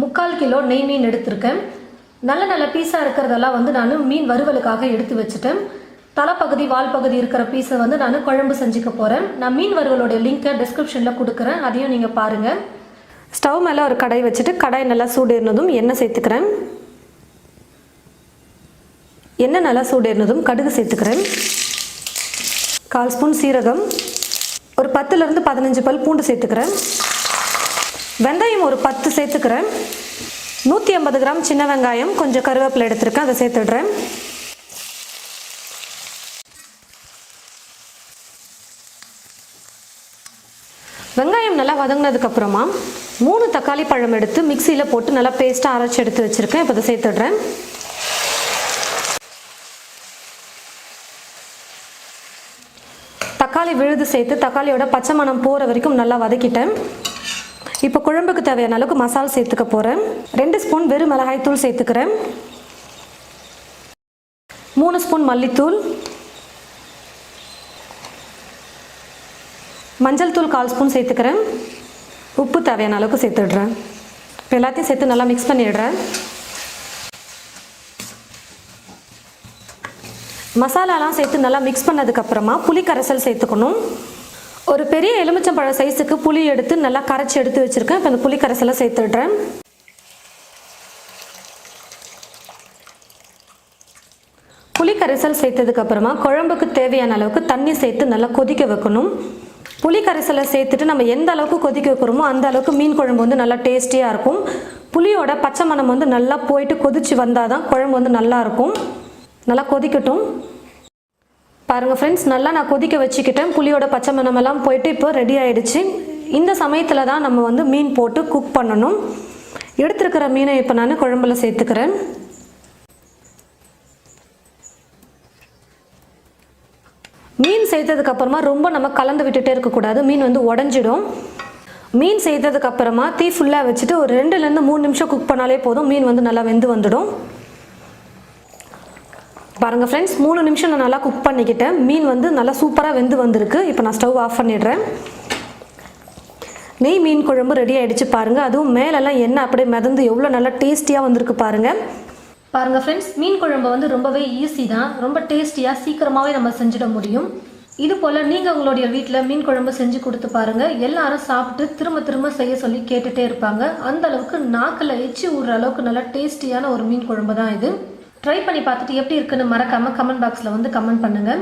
முக்கால் கிலோ நெய் மீன் எடுத்திருக்கேன். நல்ல நல்ல பீஸாக இருக்கிறதெல்லாம் வந்து நான் மீன் வறுவலுக்காக எடுத்து வச்சுட்டேன். தலைப்பகுதி வால் பகுதி இருக்கிற பீஸை வந்து நான் குழம்பு செஞ்சுக்க போகிறேன் நான் மீன் வறுவலோட லிங்க்கை டிஸ்கிரிப்ஷனில் கொடுக்குறேன். அதையும் நீங்கள் பாருங்கள் ஸ்டவ் மேலே ஒரு கடை வச்சுட்டு கடாய் நல்லா சூடேறினதும் எண்ணெய் சேர்த்துக்கிறேன். எண்ணெய் நல்லா சூடேறினதும் கடுகு சேர்த்துக்கிறேன். கால் ஸ்பூன் சீரகம். ஒரு பத்துலேருந்து பதினஞ்சு பல் பூண்டு சேர்த்துக்கிறேன். வெந்தயம் ஒரு பத்து சேர்த்துக்கிறேன். நூற்றி ஐம்பது கிராம் சின்ன வெங்காயம் கொஞ்சம் கருவேப்பிலை எடுத்திருக்கேன் அதை சேர்த்துடுறேன். வெங்காயம் நல்லா வதங்கினதுக்கு அப்புறமா மூணு தக்காளி பழம் எடுத்து மிக்சியில் போட்டு நல்லா பேஸ்ட்டாக அரைச்சி எடுத்து வச்சுருக்கேன். இப்போ அதை சேர்த்துடுறேன். தக்காளி விழுது சேர்த்து தக்காளியோட பச்சை மணம் போகிற வரைக்கும் நல்லா வதக்கிட்டேன். இப்போ குழம்புக்கு தேவையான அளவுக்கு மசால் சேர்த்துக்க போகிறேன் ரெண்டு ஸ்பூன் வெறும் மிளகாய்த்தூள் சேர்த்துக்கிறேன். மூணு ஸ்பூன் மல்லித்தூள். மஞ்சள் தூள் கால் ஸ்பூன் சேர்த்துக்கிறேன். உப்பு தேவையான அளவுக்கு சேர்த்துடுறேன். இப்போ எல்லாத்தையும் சேர்த்து நல்லா மிக்ஸ் பண்ணிடுறேன். மசாலாலாம் சேர்த்து நல்லா மிக்ஸ் பண்ணதுக்கப்புறமா புளி கரைசல் சேர்த்துக்கணும். ஒரு பெரிய எலுமிச்சம்பழம் சைஸுக்கு புளி எடுத்து நல்லா கரைச்சி எடுத்து வச்சுருக்கேன். இப்போ அந்த புளி கரைசலை சேர்த்துடுறேன். புளி கரைசல் சேர்த்ததுக்கப்புறமா குழம்புக்கு தேவையான அளவுக்கு தண்ணி சேர்த்து நல்லா கொதிக்க வைக்கணும். புளி கரைசலை சேர்த்துட்டு நம்ம எந்த அளவுக்கு கொதிக்க வைக்கிறோமோ அந்த அளவுக்கு மீன் குழம்பு வந்து நல்லா டேஸ்டியாக இருக்கும். புளியோட பச்சை மணம் வந்து நல்லா போயிட்டு கொதிச்சு வந்தால் தான் குழம்பு வந்து நல்லா இருக்கும். நல்லா கொதிக்கட்டும். பாருங்கள் ஃப்ரெண்ட்ஸ் நல்லா நான் கொதிக்க வச்சுக்கிட்டேன். புளியோட பச்சை மணமெல்லாம் போயிட்டு இப்போ ரெடி ஆகிடுச்சு இந்த சமயத்தில் தான் நம்ம வந்து மீன் போட்டு குக் பண்ணணும். எடுத்துருக்கிற மீனை இப்போ நான் குழம்புல சேர்த்துக்கிறேன். மீன் சேர்த்ததுக்கு அப்புறமா ரொம்ப நம்ம கலந்து விட்டுட்டே இருக்கக்கூடாது. மீன் வந்து உடஞ்சிடும். மீன் சேர்த்ததுக்கு அப்புறமா தீ ஃபுல்லாக வச்சுட்டு ஒரு ரெண்டுலேருந்து மூணு நிமிஷம் குக் பண்ணாலே போதும். மீன் வந்து நல்லா வெந்து வந்துடும். பாருங்கள் ஃப்ரெண்ட்ஸ் மூணு நிமிஷம் நான் நல்லா குக் பண்ணிக்கிட்டேன். மீன் வந்து நல்லா சூப்பராக வெந்து வந்திருக்கு. இப்போ நான் ஸ்டவ் ஆஃப் பண்ணிடுறேன். நெய் மீன் குழம்பு ரெடி ஆகிடுச்சு பாருங்கள் அதுவும் மேலெல்லாம் எண்ணெய் அப்படியே மிதந்து எவ்வளோ நல்லா டேஸ்டியாக வந்திருக்கு பாருங்கள் பாருங்கள் ஃப்ரெண்ட்ஸ் மீன் குழம்பு வந்து ரொம்பவே ஈஸி தான். ரொம்ப டேஸ்டியாக சீக்கிரமாகவே நம்ம செஞ்சிட முடியும். இது போல் நீங்கள் உங்களுடைய வீட்டில் மீன் குழம்பு செஞ்சு கொடுத்து பாருங்கள் எல்லாரும் சாப்பிட்டு திரும்ப திரும்ப செய்ய சொல்லி கேட்டுகிட்டே இருப்பாங்க. அந்த அளவுக்கு நாக்கில் எச்சு ஊறுற அளவுக்கு நல்லா டேஸ்டியான ஒரு மீன் குழம்பு தான் இது. ட்ரை பண்ணி பார்த்துட்டு எப்படி இருக்குன்னு மறக்காமல் கமெண்ட் பாக்ஸில் வந்து கமெண்ட் பண்ணுங்கள்